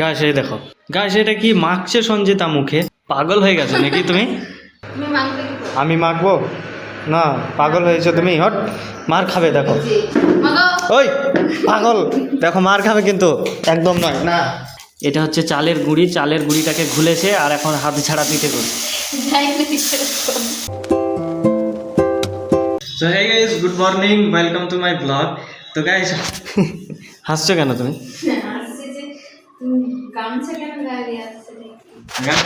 গাছ এই দেখো। গাছ এটা কি মাখছে সঞ্জিতা মুখে? পাগল হয়ে গেছে নাকি তুমি? করো? আমি মাখবো? না পাগল হয়েছে তুমি? হট মার খাবে দেখো। ওই পাগল। দেখো মার খাবে কিন্তু। একদম নয়। না। এটা হচ্ছে চালের গুঁড়ি। চালের গুঁড়িটাকে ঘুলেছে আর এখন হাত ছাড়া পিঠে করছে। কিছু so hey guys good morning welcome to my blog তো গাইস হাসছো কেন তুমি? গামছা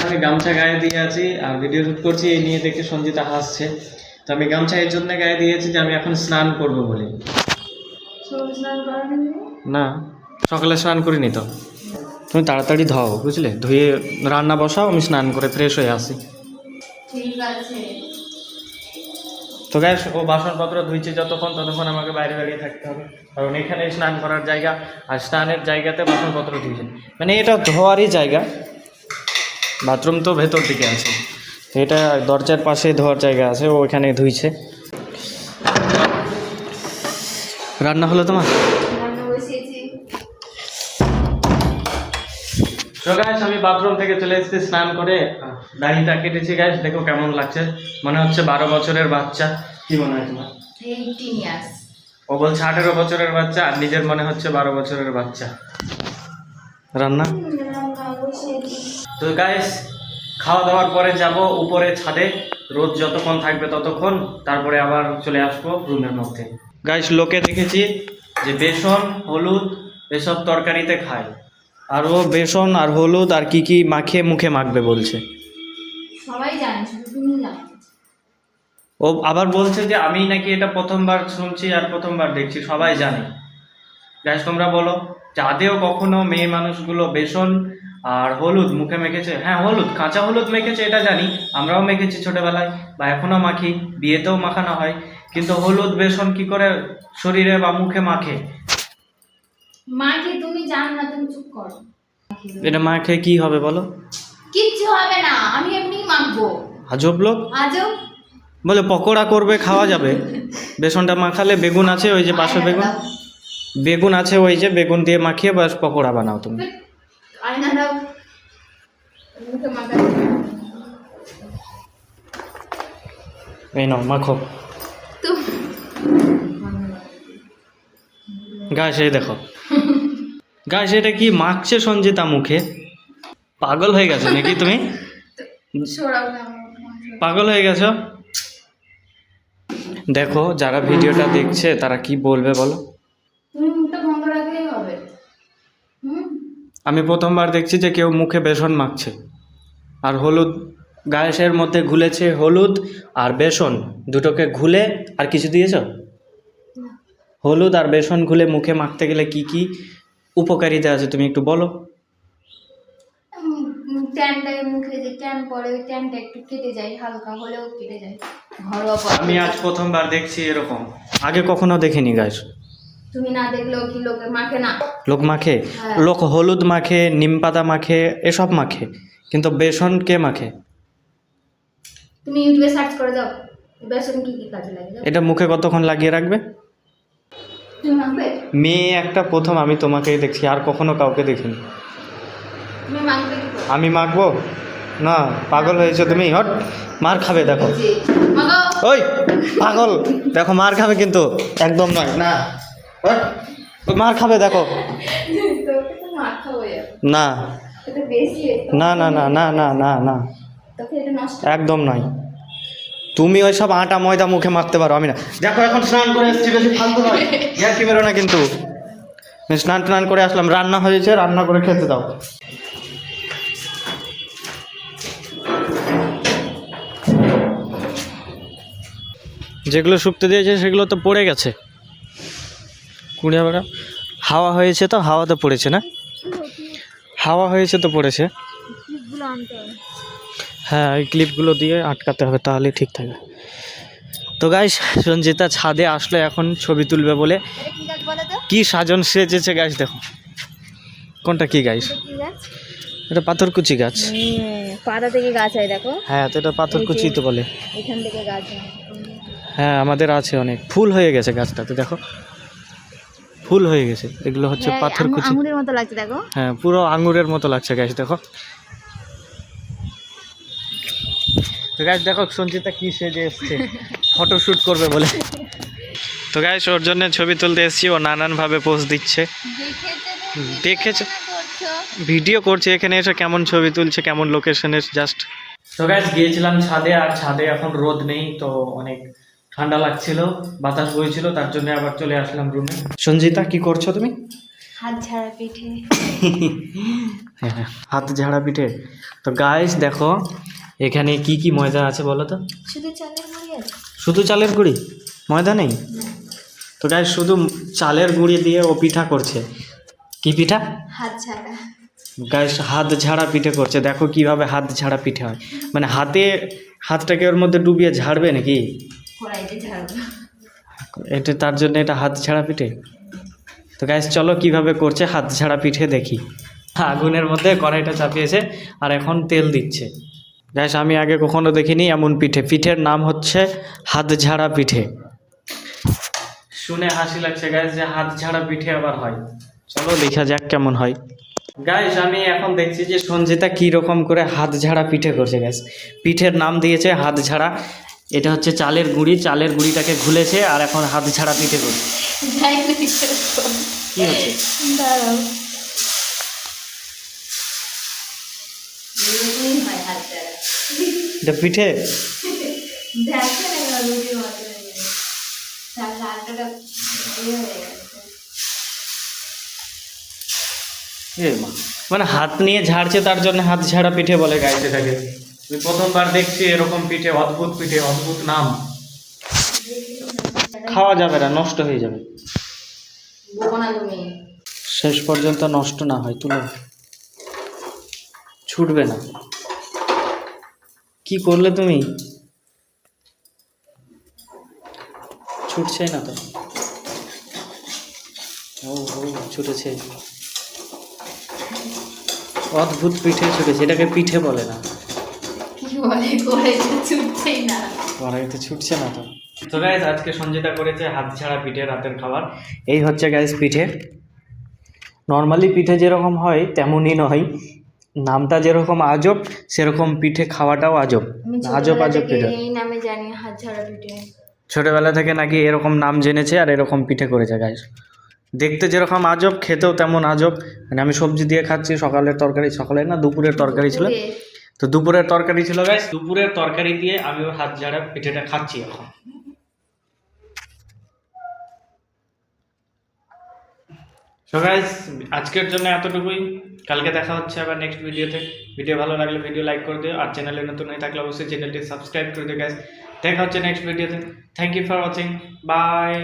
আমি গামছা গায়ে দিয়ে আছি আর ভিডিও শুট করছি এই নিয়ে দেখে সঞ্জিতা হাসছে। তো আমি গামছা এর জন্য গায়ে দিয়েছি যে আমি এখন স্নান করব বলে? না সকালে স্নান করিনি তো। তুমি তাড়াতাড়ি ধাও বুঝলে? ধুয়ে রান্না বসাও আমি স্নান করে ফ্রেশ হয়ে আসি। ঠিক আছে। তো গ্যাস ও বাসনপত্র ধুইছে যতক্ষণ, ততক্ষণ আমাকে বাইরে দাঁড়িয়ে থাকতে হবে। কারণ এখানে স্নান করার জায়গা, আর স্নানের জায়গাতে বাসনপত্র ধুইছে। মানে এটা ধোয়ারই জায়গা। বাথরুম তো ভেতর দিকে আছে। এটা দরজার পাশে ধোয়ার জায়গা আছে, ও ওখানে ধুইছে। রান্না হলো তোমার? তো গ্যাস আমি বাথরুম থেকে চলে এসেছি স্নান করে দাড়িটা কেটেছি গ্যাস দেখো কেমন লাগছে। মনে হচ্ছে বারো বছরের বাচ্চা। কি মনে হয় তোমার? ও বলছে আঠেরো বছরের বাচ্চা আর নিজের মনে হচ্ছে বারো বছরের বাচ্চা। রান্না? তো গাইস খাওয়া দাওয়ার পরে যাব উপরে ছাদে। রোদ যতক্ষণ থাকবে ততক্ষণ তারপরে আবার চলে আসব রুমের মধ্যে। গাইস লোকে দেখেছি যে বেসন হলুদ এসব তরকারিতে খায়। আর ও বেসন আর হলুদ আর কি কি মাখিয়ে মুখে মাখবে বলছে। সবাই জানে তুমি জানো। ও আবার বলছে যে আমি নাকি এটা প্রথমবার শুনছি আর প্রথমবার দেখছি সবাই জানে। গাইস তোমরা বলো যে আদেও কখনো মেয়ে মানুষগুলো বেসন আর হলুদ মুখে মেখেছে? হ্যাঁ হলুদ কাঁচা হলুদ মেখেছে এটা জানি আমরাও মেখেছি ছোটবেলায় বা এখনও মাখি বিয়েতেও মাখানো হয়। কিন্তু হলুদ বেসন কি করে শরীরে বা মুখে মাখে? মাকে তুমি জানো না তুমি চুপ করো। এটা মাখে কি হবে বলো? কিচ্ছু হবে না আমি এমনি মাখবো। আজব লোক? আজও বলে পকোড়া করবে খাওয়া যাবে। বেসনটা মাখালে বেগুন আছে ওই যে পাশে বেগুন? বেগুন আছে ওই যে বেগুন দিয়ে মাখিয়ে বাস পকোড়া বানাও তুমি। এই নাও মাখো। গাছ এই দেখো। গাছ এটা কি মাখছে সঞ্জিতা মুখে? পাগল হয়ে গেছে নাকি তুমি। পাগল হয়ে গেছো? দেখো যারা ভিডিওটা দেখছে তারা কি বলবে বলো? আমি প্রথমবার দেখছি যে কেউ মুখে বেসন মাখছে। আর হলুদ গায়েসের মধ্যে ঘুলেছে হলুদ আর বেসন। দুটোকে ঘুলে আর কিছু দিয়েছ? হলুদ আর বেসন ঘুলে মুখে মাখতে গেলে কি কি উপকারিতা আছে তুমি একটু বলো। উম, উম, ট্যানটা মুখে যে ট্যান পড়ে ওই ট্যানটা একটু কেটে যায় হালকা হলেও কেটে যায়। ঘরোয়া আমি আজ প্রথমবার দেখছি এরকম আগে কখনো দেখিনি গাছ তুমি না দেখলেও কি লোকে মাখে না? লোক মাখে? হ্যাঁ। লোক হলুদ মাখে নিম পাতা মাখে এসব মাখে কিন্তু বেসন কে মাখে? তুমি ইউটিউবে সার্চ করে দাও বেসন কি কি কাজে লাগে এটা মুখে কতক্ষণ লাগিয়ে রাখবে? মেয়ে একটা প্রথম আমি তোমাকেই দেখছি আর কখনো কাউকে দেখিনি? আমি মাখবো না পাগল হয়েছে তুমি হট মার খাবে দেখো। ওই পাগল দেখো মার খাবে কিন্তু একদম নয় না হট মার খাবে দেখো। না। না না না না না না না। একদম নয়। তুমি ওই সব আটা ময়দা মুখে মারতে পারো, আমি না। দেখো, এখন স্নান করে এসেছি, বেশি ফালতু নয়। কি বেরো না কিন্তু স্নান টান করে আসলাম, রান্না হয়েছে, রান্না করে খেতে দাও। যেগুলো শুকতে দিয়েছে, সেগুলো তো পড়ে গেছে। কুড়িয়া বেড়া হাওয়া হয়েছে তো হাওয়াতে পড়েছে না? হাওয়া হয়েছে তো পড়েছে। হ্যাঁ এই ক্লিপগুলো দিয়ে আটকাতে হবে তাহলে ঠিক থাকবে। তো গাইস সঞ্জিতা ছাদে আসলো এখন ছবি তুলবে বলে। কি গাছ সাজন সেজেছে গাছ দেখো। কোনটা কি গাছ গাছ এটা পাথরকুচি গাছ। পাতা থেকে গাছ হয় দেখো হ্যাঁ তো এটা পাথরকুচি তো বলে। এখান থেকে গাছ হ্যাঁ আমাদের আছে অনেক। ফুল হয়ে গেছে গাছটাতে দেখো। ফুল হয়ে গেছে। এগুলো হচ্ছে হ্যাঁ, পাথর আঙু- কুচি আঙুরের মতো লাগছে দেখো। হ্যাঁ পুরো আঙুরের মতো লাগছে গ্যাস দেখো। তো গ্যাস দেখো সঞ্চিতা কি সেজে এসছে। ফটোশ্যুট করবে বলে। তো গ্যাস ওর জন্য ছবি তুলতে এসেছি ও নানানভাবে পোজ দিচ্ছে। দেখেছ? ভিডিও করছে এখানে এসে কেমন ছবি তুলছে কেমন লোকেশনের জাস্ট তো গ্যাস গিয়েছিলাম ছাদে আর ছাদে এখন রোদ নেই তো অনেক ঠান্ডা লাগছিল বাতাস বইছিল তার জন্য আবার চলে আসলাম রুমে সঞ্জিতা কি করছ তুমি? হাত ঝাড়া পিঠে। হ্যাঁ হাত ঝাড়া পিঠে। তো গাইস দেখো এখানে কি কি ময়দা আছে বলো তো? শুধু চালের মুড়ি আছে। শুধু চালের গুঁড়ি? ময়দা নেই? তো গাইস শুধু চালের গুঁড়ি দিয়ে ও পিঠা করছে। কি পিঠা? হাত ঝাড়া গাইস হাত ঝাড়া পিঠে করছে। দেখো কীভাবে হাত ঝাড়া পিঠে হয়। মানে হাতে হাতটাকে ওর মধ্যে ডুবিয়ে ঝাড়বে নাকি? এটা তার জন্য এটা হাত ঝাড়া পিঠে? তো গাইস চলো কীভাবে করছে হাত ঝাড়া পিঠে দেখি। আগুনের মধ্যে কড়াইটা চাপিয়েছে আর এখন তেল দিচ্ছে। গাইস আমি আগে কখনো দেখিনি এমন পিঠে। পিঠের নাম হচ্ছে হাত ঝাড়া পিঠে। শুনে হাসি লাগছে গাইস যে হাত ঝাড়া পিঠে আবার হয়। চলো দেখা যাক কেমন হয়। গাইস আমি এখন দেখছি যে সঞ্জিতা কি রকম করে হাত ঝাড়া পিঠে করছে গাইস পিঠের নাম দিয়েছে হাত ঝাড়া এটা হচ্ছে চালের গুঁড়ি। চালের গুঁড়িটাকে ঘুলেছে আর এখন হাত ঝাড়া পিঠে করছে। কি হচ্ছে? দাঁড়াও এরকমই হয় হাত ঝাড়া এটা পিঠে। মানে হাত নিয়ে ঝাড়ছে তার জন্য হাত ঝাড়া পিঠে বলে গাইছে এটাকে। আমি প্রথমবার দেখছি এরকম পিঠে, অদ্ভুত পিঠে, অদ্ভুত নাম। খাওয়া যাবে না, নষ্ট হয়ে যাবে। শেষ পর্যন্ত নষ্ট না হয়, তুলো ছুটবে না। কি করলে তুমি? ছুটছে না তো? ও ও ছুটেছে। অদ্ভুত পিঠে ছুটেছে এটাকে পিঠে বলে না। কড়াইতে ছুটছে না তো। তো গাইজ আজকে সঞ্জিতা করেছে হাত ছাড়া পিঠে রাতের খাবার। এই হচ্ছে গাইজ পিঠে। নর্মালি পিঠে যেরকম হয় তেমনই নয়। নামটা যেরকম আজব সেরকম পিঠে খাওয়াটাও আজব। আজব আজব পিঠে। এই নামে জানি হাত পিঠে। ছোটবেলা থেকে নাকি এরকম নাম জেনেছে আর এরকম পিঠে করেছে গাইজ দেখতে যেরকম আজব খেতেও তেমন আজব। মানে আমি সবজি দিয়ে খাচ্ছি সকালের তরকারি সকালে না দুপুরের তরকারি ছিল। তো দুপুরের তরকারি ছিল গাইস দুপুরের তরকারি দিয়ে আমি ওর হাত ঝাড়া পিঠেটা খাচ্ছি এখন। সো গাইস আজকের জন্য এতটুকুই। কালকে দেখা হচ্ছে আবার নেক্সট ভিডিওতে ভিডিও ভালো লাগলে ভিডিও লাইক করে দিও। আর চ্যানেলে নতুন হয়ে থাকলে অবশ্যই চ্যানেলটি সাবস্ক্রাইব করে দিও দেখা হচ্ছে নেক্সট ভিডিওতে thank you for watching bye